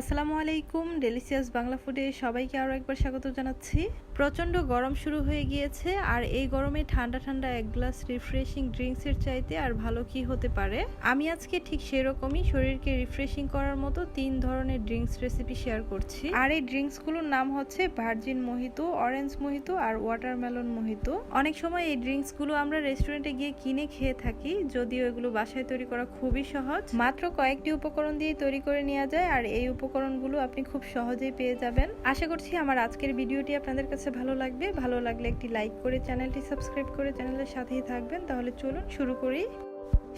আসসালামু আলাইকুম ডেলিসিয়াস বাংলা ফুডে সবাইকে আরও একবার স্বাগত জানাচ্ছি। প্রচণ্ড গরম শুরু হয়ে গিয়েছে, আর এই গরমে ঠান্ডা ঠান্ডা এক গ্লাস রিফ্রেশিং ড্রিঙ্কসের চাইতে আর ভালো কি হতে পারে? আমি আজকে ঠিক সেরকমই শরীরকে রিফ্রেশিং করার মতো তিন ধরনের ড্রিঙ্কস রেসিপি শেয়ার করছি। আর এই ড্রিঙ্কসগুলোর নাম হচ্ছে ভার্জিন মোহিতো অরেঞ্জ মোহিতো আর ওয়াটারমেলন মোহিতো অনেক সময় এই ড্রিঙ্কসগুলো আমরা রেস্টুরেন্টে গিয়ে কিনে খেয়ে থাকি, যদিও এগুলো বাসায় তৈরি করা খুবই সহজ। মাত্র কয়েকটি উপকরণ দিয়ে তৈরি করে নেওয়া যায়, আর এই উপকরণগুলো আপনি খুব সহজেই পেয়ে যাবেন। আশা করছি আমার আজকের ভিডিওটি আপনাদের কাছে ভালো লাগবে, ভালো লাগলে একটি লাইক করে চ্যানেলটি সাবস্ক্রাইব করে চ্যানেলের সাথেই থাকবেন। তাহলে চলুন শুরু করি।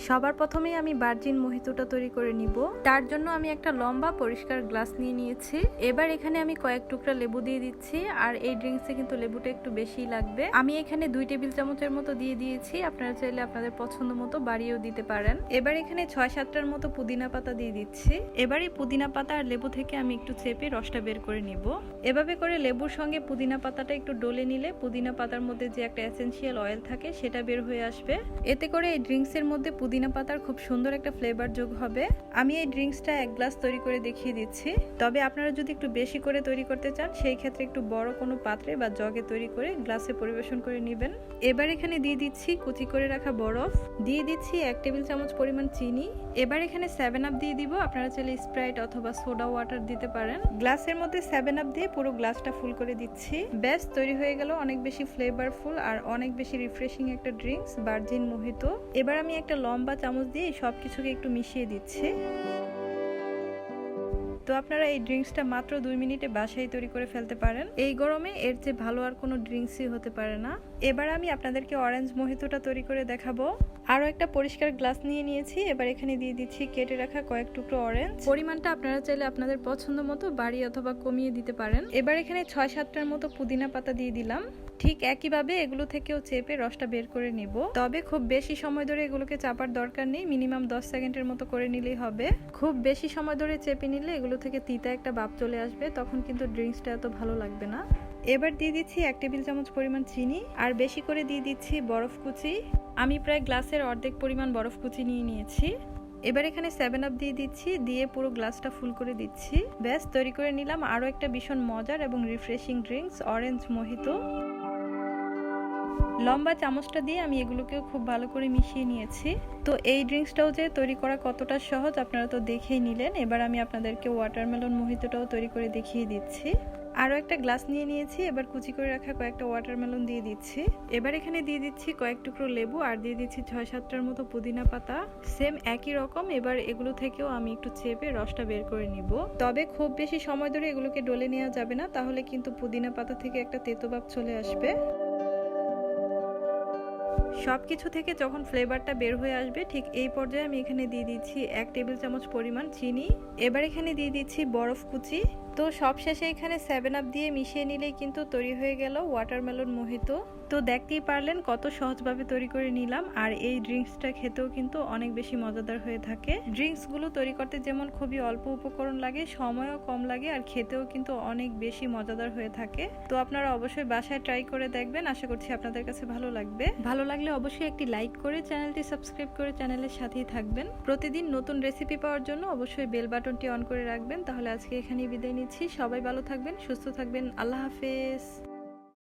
সবার প্রথমেই আমি বার্জিন মোহিতোটা তৈরি করে নিব। তার জন্য আমি একটা লম্বা পরিষ্কার গ্লাস নিয়ে নিয়েছি। এবার এখানে আমি কয়েক টুকরা লেবু দিয়ে দিচ্ছি আর এই ড্রিঙ্কসে কিন্তু লেবুটা একটু বেশি লাগবে। আমি এখানে দুই টেবিল চামচের মতো দিয়ে দিয়েছি। আপনারা চাইলে আপনাদের পছন্দ মতো বাড়িয়েও দিতে পারেন। এবার এখানে ছয় সাতটার মতো পুদিনা পাতা দিয়ে দিচ্ছি। এবার এই পুদিনা পাতা আর লেবু থেকে আমি একটু চেপে রসটা বের করে নিব। এভাবে করে লেবুর সঙ্গে পুদিনা পাতাটা একটু ডলে নিলে পুদিনা পাতার মধ্যে যে একটা এসেন্সিয়াল অয়েল থাকে, সেটা বের হয়ে আসবে। এতে করে এই ড্রিঙ্কসের মধ্যে পুদিনা পাতার খুব সুন্দর একটা ফ্লেভার যোগ হবে। আমি এই ড্রিঙ্কসটা এক গ্লাস তৈরি করে দেখিয়ে দিচ্ছি। তবে আপনারা যদি একটু বেশি করে তৈরি করতে চান, সেই ক্ষেত্রে একটু বড় কোনো পাত্রে বা জগে তৈরি করে গ্লাসে পরিবেশন করে নেবেন। এবার এখানে দিয়ে দিচ্ছি কুচি করে রাখা বরফ। দিয়ে দিচ্ছি এক টেবিল চামচ পরিমাণ চিনি। এবার এখানে সেভেন আপ দিয়ে দিব। আপনারা চাইলে স্প্রাইট অথবা সোডা ওয়াটার দিতে পারেন। গ্লাসের মধ্যে সেভেন আপ দিয়ে পুরো গ্লাসটা ফুল করে দিচ্ছি। ব্যাস, তৈরি হয়ে গেল অনেক বেশি ফ্লেভারফুল আর অনেক বেশি রিফ্রেশিং একটা ড্রিঙ্কস ভার্জিন মোহিত এবার আমি একটা লম্বা চামচ দিয়ে সব কিছুকে একটু মিশিয়ে দিচ্ছি। তো আপনারা এই ড্রিঙ্কসটা মাত্র দুই মিনিটে বাসায় তৈরি করে ফেলতে পারেন। এই গরমে এর চেয়ে ভালো আর কোনো ড্রিঙ্কসই হতে পারে না। এবার আমি আপনাদেরকে অরেঞ্জ মোহিতোটা তৈরি করে দেখাবো। আরও একটা পরিষ্কার গ্লাস নিয়ে নিয়েছি। এবার এখানে দিয়ে দিচ্ছি কেটে রাখা কয়েক টুকরো অরেঞ্জ পরিমাণটা আপনারা চাইলে আপনাদের পছন্দ মতো বাড়ি অথবা কমিয়ে দিতে পারেন। এবার এখানে ছয় সাতটার মতো পুদিনা পাতা দিয়ে দিলাম। ঠিক একইভাবে এগুলো থেকেও চেপে রসটা বের করে নিব। তবে খুব বেশি সময় ধরে এগুলোকে চাপার দরকার নেই। মিনিমাম দশ সেকেন্ডের মতো করে নিলেই হবে। খুব বেশি সময় ধরে চেপে নিলে এগুলো থেকে তিতা একটা বাপ চলে আসবে, তখন কিন্তু ড্রিঙ্কসটা এত ভালো লাগবে না। এবার দিয়ে দিচ্ছি এক টেবিল চামচ পরিমাণ চিনি, আর বেশি করে দিয়ে দিচ্ছি বরফ কুচি। আমি প্রায় গ্লাসের অর্ধেক পরিমাণ বরফ কুচি নিয়ে নিয়েছি। এবার এখানে সেভেন আপ দিয়ে দিচ্ছি, দিয়ে পুরো গ্লাসটা ফুল করে দিচ্ছি। ব্যাস, তৈরি করে নিলাম আরও একটা ভীষণ মজার এবং রিফ্রেশিং ড্রিঙ্কস অরেঞ্জ মোহিতো লম্বা চামচটা দিয়ে আমি এগুলোকেও খুব ভালো করে মিশিয়ে নিয়েছি। তো এই ড্রিঙ্কসটাও যে তৈরি করা কতটা সহজ আপনারা তো দেখেই নিলেন। এবার আমি আপনাদেরকে ওয়াটারমেলন মোহিতটাও তৈরি করে দেখিয়ে দিচ্ছি। আরও একটা গ্লাস নিয়ে নিয়েছি, এবার কুচি করে রাখা কয়েকটা ওয়াটারমেলন দিয়ে দিচ্ছি। এবার এখানে দিয়ে দিচ্ছি কয়েক টুকরো লেবু আর দিয়ে দিচ্ছি ছয় সাতটার মতো পুদিনা পাতা। সেম একই রকম, এবার এগুলো থেকেও আমি একটু চেপে রসটা বের করে নিব। তবে খুব বেশি সময় ধরে এগুলোকে ডলে নেওয়া যাবে না, তাহলে কিন্তু পুদিনা পাতা থেকে একটা তেতো তেতোবাব চলে আসবে। সব কিছু থেকে যখন ফ্লেভারটা বের হয়ে আসবে, ঠিক এই পর্যায়ে আমি এখানে দিয়ে দিচ্ছি এক টেবিল চামচ পরিমাণ চিনি। এবার এখানে দিয়ে দিচ্ছি বরফ কুচি। তো সব শেষে এখানে সেভেন আপ দিয়ে মিশিয়ে নিলেই কিন্তু তৈরি হয়ে গেল ওয়াটারমেলন মোহিত। তো দেখতেই পারলেন কত সহজভাবে তৈরি করে নিলাম, আর এই ড্রিঙ্কসটা খেতেও কিন্তু অনেক বেশি মজাদার হয়ে থাকে। ড্রিঙ্কসগুলো তৈরি করতে যেমন খুবই অল্প উপকরণ লাগে, সময়ও কম লাগে, আর খেতেও কিন্তু অনেক বেশি মজাদার হয়ে থাকে। তো আপনারা অবশ্যই বাসায় ট্রাই করে দেখবেন, আশা করছি আপনাদের কাছে ভালো লাগবে। ভালো লাগলে অবশ্যই একটি লাইক করে চ্যানেলটি সাবস্ক্রাইব করে চ্যানেলের সাথেই থাকবেন। প্রতিদিন নতুন রেসিপি পাওয়ার জন্য অবশ্যই বেল বাটনটি অন করে রাখবেন। তাহলে আজকে এখানেই বিদায় নিচ্ছি। সবাই ভালো থাকবেন, সুস্থ থাকবেন। আল্লাহ হাফেজ।